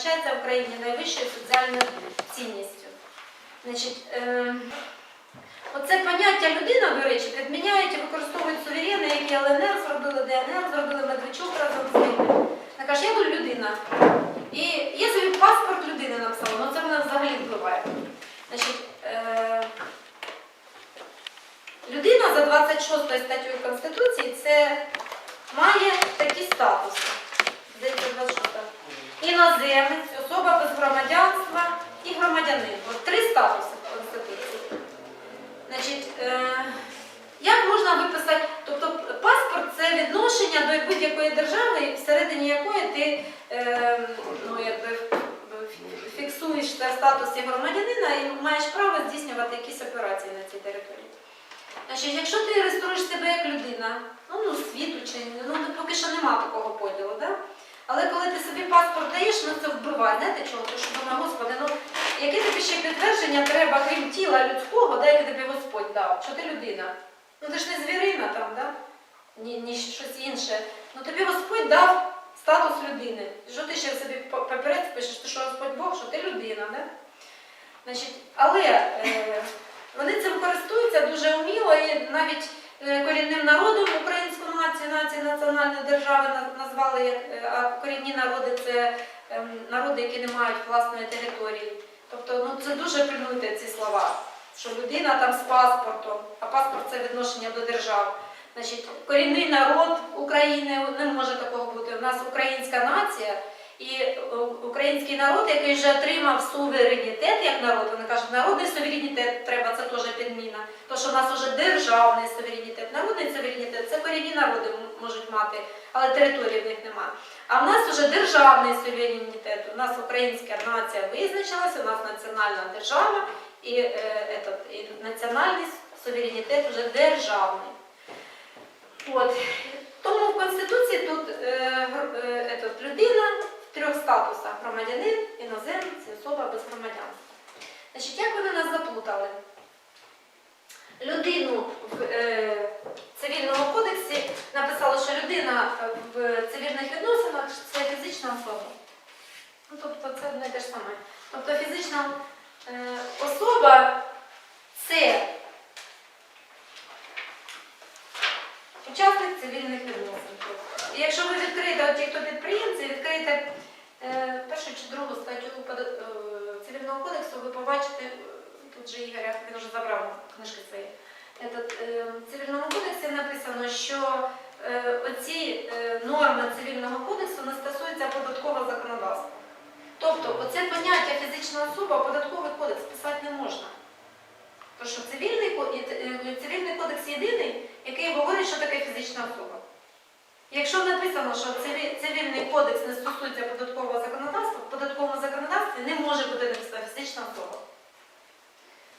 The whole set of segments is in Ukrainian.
визначається в Україні найвищою соціальною цінністю. Значить, е, оце поняття людина, до речі, підміняють і використовують суверени, які ЛНР зробили, ДНР зробили Медведчук разом з ними. Вона каже, я тут людина. І я собі паспорт людини написала, ну це мене взагалі впливає. Значить, е, людина за 26 статтею Конституції має такі статуси. Здається, 26. Іноземець, особа без громадянства і громадянин. От три статуси Конституції. Значить, е, як можна виписати, тобто паспорт це відношення до будь-якої держави, всередині якої ти е, ну, якби, фіксуєш в статусі громадянина і маєш право здійснювати якісь операції на цій території. Значить, якщо ти реєструєш себе як людина, ну, ну світу чи ну поки що нема такого поділу, да? Але коли ти собі паспорт даєш, ну це вбиває, знаєте чого? Тому що думаю, господи, ну яке тобі ще підтвердження треба, крім тіла людського, да, яке тобі Господь дав, що ти людина? Ну ти ж не звірина там, да? ні, ні щось інше. Ну тобі Господь дав статус людини. Що ти ще собі па- папірець пишеш, ти що Господь Бог, що ти людина, да? Значить, але е, вони цим користуються дуже вміло і навіть е, корінним народом українську націю, націю національної держави назвали як е, корінні народи це ем, народи, які не мають власної території. Тобто ну, це дуже пильнуйте ці слова, що людина там з паспортом, а паспорт це відношення до держави. Значить, корінний народ України не може такого бути. У нас українська нація і е, український народ, який вже отримав суверенітет як народ, вони кажуть, народний суверенітет треба, це теж підміна. То, що в нас вже державний суверенітет, народний суверенітет, це корінні народи можуть мати, але території в них немає. А в нас вже державний суверенітет. У нас українська нація визначилася, у нас національна держава і, е, этот, і національний суверенітет вже державний. От. Тому в Конституції тут е, е, этот, людина трьох статусах громадянин, іноземець і особа без громадянства. Значить, як вони нас заплутали? Людину в е, цивільному кодексі написали, що людина е, в цивільних відносинах це фізична особа. Ну, тобто це одне те ж саме. Тобто фізична е, особа це учасник цивільних відносин. Якщо ви відкриєте, от ті, хто підприємці, відкриєте е, першу чи другу статтю е, цивільного кодексу, ви побачите, е, тут же Ігоря, він вже забрав книжки свої. Е, в цивільному кодексі написано, що оці норми цивільного кодексу не стосуються податкового законодавства. Тобто, оце поняття фізична особа, податковий кодекс писати не можна. Тому що цивільний, цивільний кодекс єдиний, який говорить, що таке фізична особа. Якщо написано, що цивільний кодекс не стосується податкового законодавства, в податковому законодавстві не може бути написана фізична особа.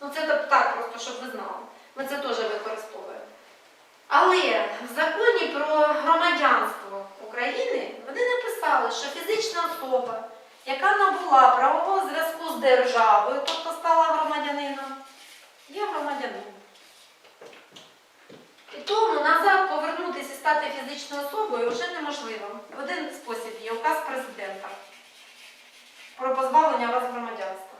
Ну це так- просто, щоб ви знали. Ми це теж використовуємо. Але в законі про громадянство України вони написали, що фізична особа, яка набула правового зв'язку з державою, тобто стала громадянином, є громадянином. І тому назад повернутися фізичною особою вже неможливо. В один спосіб є указ президента про позбавлення вас громадянства.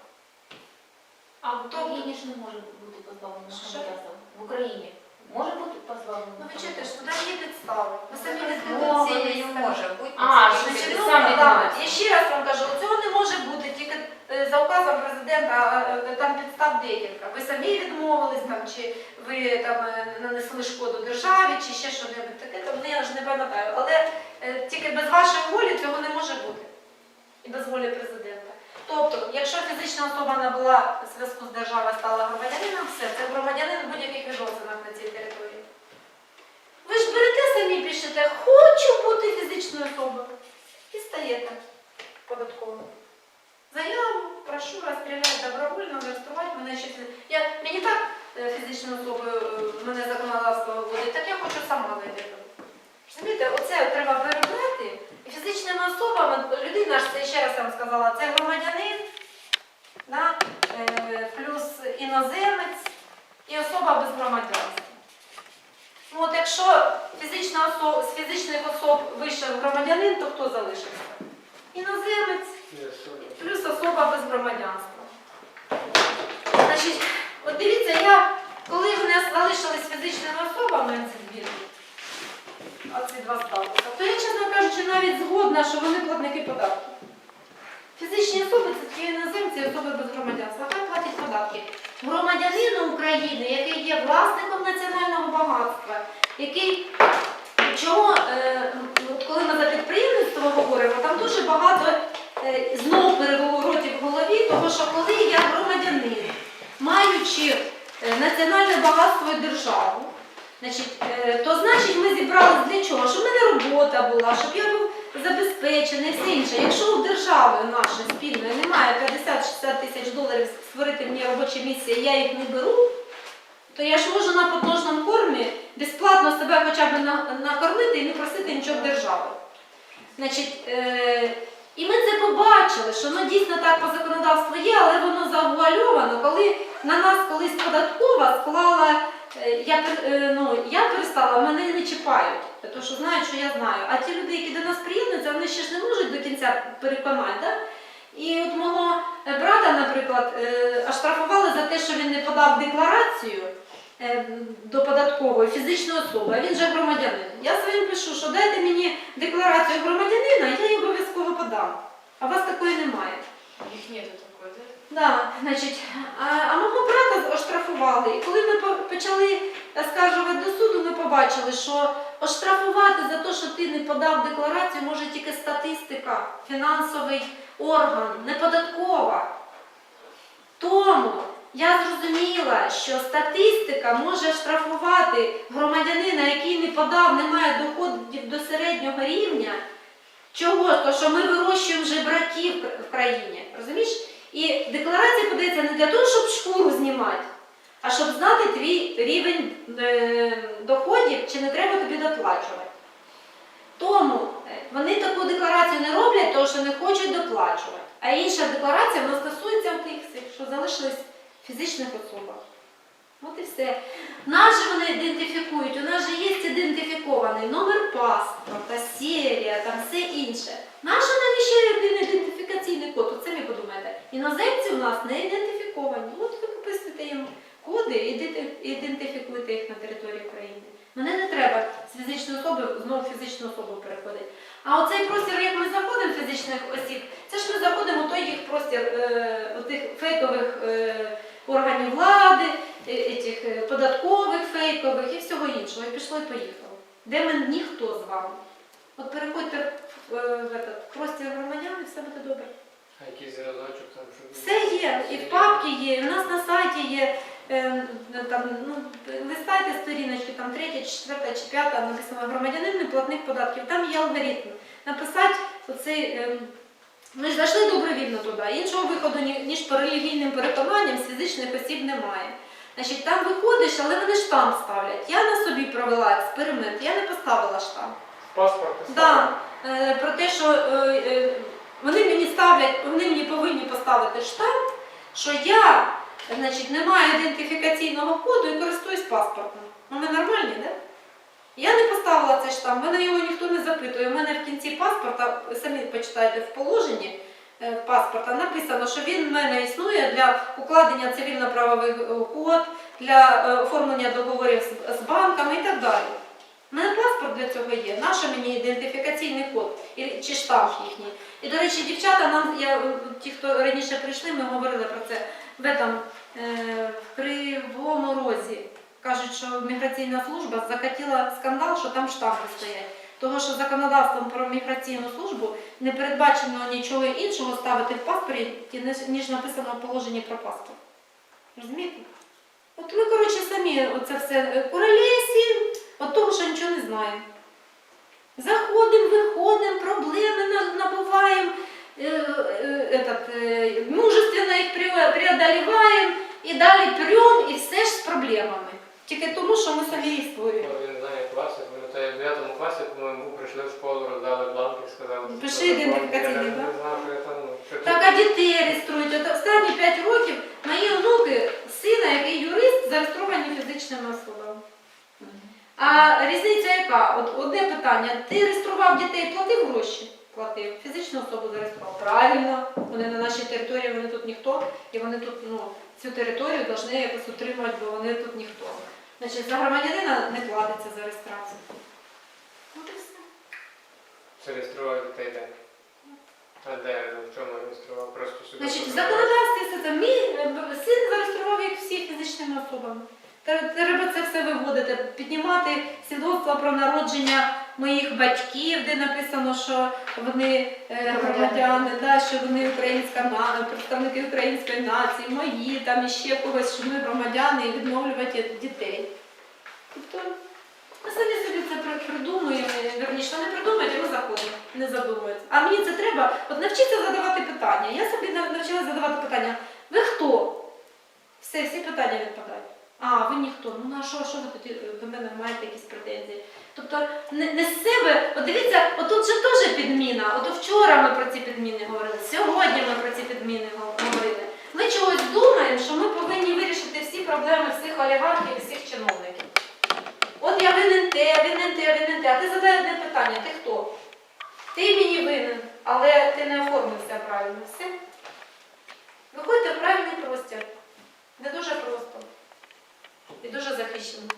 А в Україні ж не може бути позбавлено громадянства. В Україні може бути позбавлено Ну ви чуєте, що там є підстави. Ви самі не може бути. А, Це що Значить, ви ну, самі да, думаєте. я ще раз вам кажу, цього не може бути тільки е, за указом президента, е, е, там підстав декілька. Ви самі відмовились там, чи ви там е, нанесли шкоду державі, чи ще щось таке, там ну, я ж не пам'ятаю. Але е, тільки без вашої волі цього не може бути. І без волі президента. Тобто, якщо фізична особа набула зв'язку з державою, стала громадянином, все, це громадянин в будь-яких відносинах на цій території. Ви ж берете самі пишете, хочу бути фізичною особою. І стаєте податковим. Заяву, прошу розстріляти добровольно, реєструвати мене ще. фі- Я, мені так е, фізичною особою е, мене законодавство виводить, так я хочу сама зайти. туди. Розумієте, оце треба перебрати. І фізичними особами, людина ж це ще раз вам сказала, це громадянин, да? е, плюс іноземець і особа без громадянства. Ну, от якщо фізична особа, з фізичних особ вийшов громадянин, то хто залишився? Іноземець, що особа без громадянства. Значить, от дивіться, я, коли в нас залишились фізичними особами ці дві, оці два статуси, то я, чесно кажучи, навіть згодна, що вони платники податків. Фізичні особи це такі іноземці, особи без громадянства. Хай платять податки. Громадянину України, який є власником національного багатства, який чого, е, коли ми за підприємництво говоримо, там дуже багато е, знов переворотів в голові, тому що коли я громадянин, маючи е, національне багатство і державу, значить, е, то значить ми зібрались для чого? Щоб в мене робота була, щоб я був забезпечений, все інше. Якщо у держави нашої спільної немає 50-60 тисяч доларів створити мені робоче місце, і я їх не беру, то я ж можу на подножному кормі безплатно себе хоча б накормити і не просити нічого держави. Значить, е, і ми це побачили, що ну, дійсно так по законодавству є, але воно завуальовано, коли на нас колись податкова склала, я, е, ну, я перестала, мене не чіпають, тому що знають, що я знаю. А ті люди, які до нас приєднуються, вони ще ж не можуть до кінця переконати. Да? І от мого е, брата, наприклад, е, оштрафували за те, що він не подав декларацію е, до податкової фізичної особи, а він же громадянин. Я своїм пишу, що дайте мені декларацію громадянина, я її обов'язково подам. А у вас такої немає. Их нету такой, да? Да, значить, а, а мого брата оштрафували. І коли ми почали скаржувати до суду, ми побачили, що оштрафувати за те, що ти не подав декларацію, може тільки статистика, фінансовий орган, не податкова. Тому я зрозуміла, що статистика може штрафувати громадянина, який не подав, не має доходів до середнього рівня. Чого? То, що ми вирощуємо жебраків в країні. Розумієш? І декларація подається не для того, щоб шкуру знімати, а щоб знати твій рівень е, доходів, чи не треба тобі доплачувати. Тому е, вони таку декларацію не роблять, тому що не хочуть доплачувати. А інша декларація вона стосується тих, що залишились в фізичних особах. От і все. Нас же вони ідентифікують, у нас же є ідентифікований номер паспорта, серія, там все інше. Наша нам ще один ідентифікаційний код, от самі подумайте. Іноземці у нас не ідентифіковані. От ви виписуєте їм коди і іденти- ідентифікуєте їх на території України. Мене не треба з фізичної особи знову в фізичну особу переходити. А оцей простір, як ми заходимо фізичних осіб, це ж ми заходимо в той їх простір е, отих фейкових е, органів влади, е, е, податкових фейкових і всього іншого. І пішло і поїхало. Де ми ніхто з вами. От переходьте в, е, в, в простір громадян і все буде добре. Все є, і в папці є, і в нас на сайті є. е, Там, ну, листайте сторіночки, там третя, четверта чи п'ята, написано громадянин, не платник податків. Там є алгоритм. Написати оцей. е, Ми ж зайшли добровільно туди. Іншого виходу, ніж по релігійним переконанням, з фізичних осіб немає. Значить, там виходиш, але вони штамп ставлять. Я на собі провела експеримент, я не поставила штамп. Паспорт Да, е, про те, що е, е, вони мені ставлять, вони мені повинні поставити штамп, що я значить, не маю ідентифікаційного коду і користуюсь паспортом. Ну ми нормальні, да? Я не поставила цей штамп, мене його ніхто не запитує. У мене в кінці паспорта, самі почитайте в положенні е, паспорта, написано, що він в мене існує для укладення цивільно-правових код, для е, оформлення договорів з банками і так далі. У мене паспорт для цього є. Наше мені ідентифікаційний код чи штамп їхній. І, до речі, дівчата, нам я, е, ті, хто раніше прийшли, ми говорили про це в, этом, е, Кривому Розі. Кажуть, що міграційна служба закатила скандал, що там штампи стоять. Того, що законодавством про міграційну службу не передбачено нічого іншого ставити в паспорті, ніж- написано в положенні про паспорт. Розумієте? От ми, коротше, самі оце все куролесі, от того, що нічого не знаємо. Заходимо, виходимо, проблеми на- набуваємо, е, е, е, мужественно їх пре- преодолеваємо і далі прем, і все ж з проблемами. Тільки тому, що ми самі їх створюємо. Я не знаю, класі, пам'ятаю, в 9 класі, по-моєму, прийшли в школу, роздали бланки, сказали... Пиши що це ідентифікаційний, що Так, а дітей реєструють. От останні 5 років мої онуки, сина, який юрист, зареєстровані фізичними особами. А різниця яка? От одне питання: ти реєстрував дітей, платив гроші? платив. Фізичну особу зареєстрував. Правильно, вони на нашій території, вони тут ніхто, і вони тут ну, цю територію повинні якось утримувати, бо вони тут ніхто. Значить, за громадянина не платиться за реєстрацію. От і все. Зареєстрував дітей де? А де? Ну, в чому реєстрував? Просто собі. Значить, в законодавстві це мій е, син зареєстрував як всі фізичними особами. Тре- Треба це все виводити, піднімати свідоцтво про народження моїх батьків, де написано, що вони е, громадяни, що вони українська на- представники української нації, мої там іще когось, що ми громадяни і відновлювати дітей. Тобто ми самі собі це придумуємо, верніше, не придумають, ми заходимо, не задумують. А мені це треба, от навчитися задавати питання. Я собі нав- навчилася задавати питання. Ви хто? Все, всі питання відпадають. А, ви ніхто. Ну на що, що ви тоді е, до мене маєте якісь претензії? Тобто не, не з себе, от дивіться, отут же теж підміна. От вчора ми про ці підміни говорили, сьогодні ми про ці підміни говорили. Ми чогось думаємо, що ми повинні вирішити всі проблеми всіх олігархів, всіх чиновників. От я винен те, винен те, винен те. А ти задай одне питання, ти хто? Ти мені винен, але ти не оформився правильно. Все. Виходьте в правильний простір. Не дуже просто. І дуже захищено.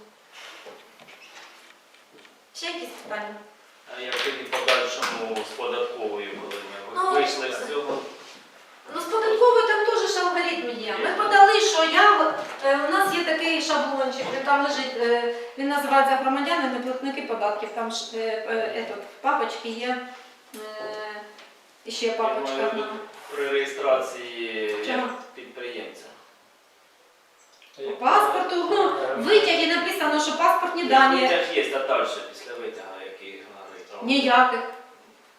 Ще якісь питання? А як тоді подальшому з податковою, коли ми Ну, вийшли з цього? Ну, з податковою там теж ж алгоритм є. Ми подали, що я, е, у нас є такий шаблончик, він там лежить, е, він називається громадяни, платники податків. Там ж, е, е, етот, в папочці є, е, ще папочка маю одна. При реєстрації Чого? як паспорту, ну, в витягі написано, що паспортні дані Витяг є, а далі після витяга, який реєстрований. ніяких.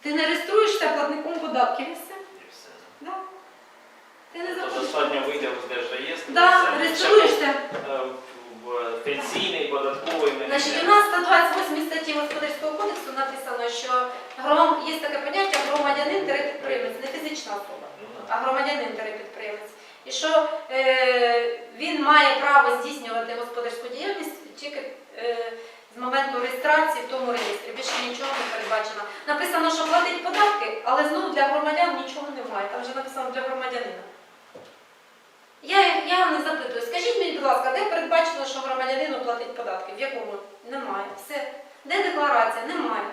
Ти не реєструєшся платником податків і все. І все. Да. Ти не То заходиш. достатньо витягу з держреєстру. Да, все. реєструєшся. Е, В пенсійний, податковий не Значить, у нас 128 статті Господарського кодексу написано, що гром... є таке поняття громадянин підприємець, не фізична особа, Ну, а громадянин підприємець. І що е, він має право здійснювати господарську діяльність тільки е, з моменту реєстрації в тому реєстрі. Більше нічого не передбачено. Написано, що платить податки, але знову для громадян нічого немає. Там вже написано для громадянина. Я, я не запитую, скажіть мені, будь ласка, де передбачено, що громадянину платить податки? В якому? Немає. Все. Де декларація? Немає.